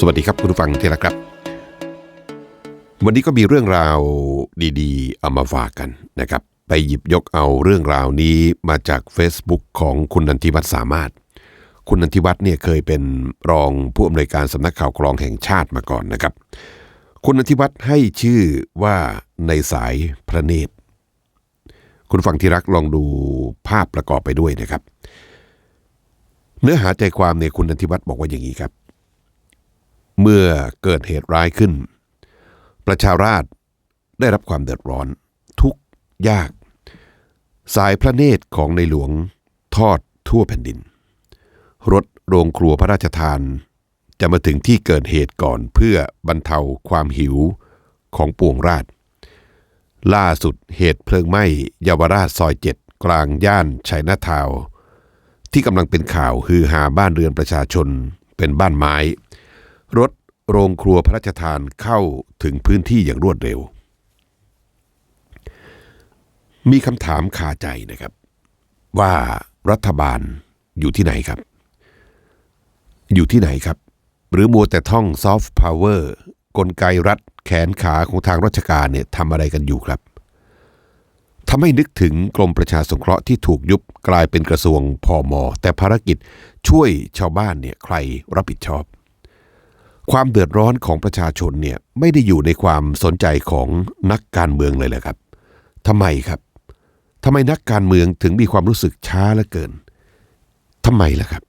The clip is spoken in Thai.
สวัสดีครับคุณผู้ฟังที่รักครับ วันนี้ก็มีเรื่องราวดีๆเอามาฝากกันนะครับ ไปหยิบยกเอาเรื่องราวนี้มาจาก Facebook ของคุณนันทิวัฒน์สามารถ คุณนันทิวัฒน์เนี่ยเคยเป็นรองผู้อำนวยการสำนักข่าวกรองแห่งชาติมาก่อนนะครับ คุณนันทิวัฒน์ให้ชื่อว่าในสายพระเนตร คุณฟังที่รักลองดูภาพประกอบไปด้วยนะครับ เนื้อหาใจความเนี่ยคุณนันทิวัฒน์บอกว่าอย่างนี้ครับ เมื่อเกิดเหตุร้ายขึ้น ประชาราษฎรได้รับความเดือดร้อน ทุกยาก สายพระเนตรของในหลวงทอดทั่วแผ่นดิน รถโรงครัวพระราชทาน จะมาถึงที่เกิดเหตุก่อนเพื่อบรรเทาความหิวของปวงราษฎร์ล่าสุดเหตุเพลิงไหม้เยาวราชซอยเจ็ดกลางย่านชัยนาทาว ที่กำลังเป็นข่าวฮือฮาบ้านเรือนประชาชนเป็นบ้านไม้ รถโรงครัวพระราชทานเข้าถึงพื้นที่อย่างรวดเร็ว มีคำถามคาใจนะครับ ว่ารัฐบาลอยู่ที่ไหนครับ อยู่ที่ไหนครับ หรือมัวแต่ท่องซอฟต์พาวเวอร์กลไกรัฐแขนขาของทางราชการเนี่ยทำอะไรกันอยู่ครับทำให้นึกถึงกรมประชาสงเคราะห์ที่ถูกยุบกลายเป็นกระทรวงพอมอแต่ภารกิจช่วยชาวบ้านเนี่ยใครรับผิดชอบ ความเดือดร้อนของประชาชนเนี่ยไม่ได้อยู่ในความสนใจของนักการเมืองเลยแหละครับทำไมครับทำไมนักการเมืองถึงมีความรู้สึกช้าเหลือเกินทำไมล่ะครับ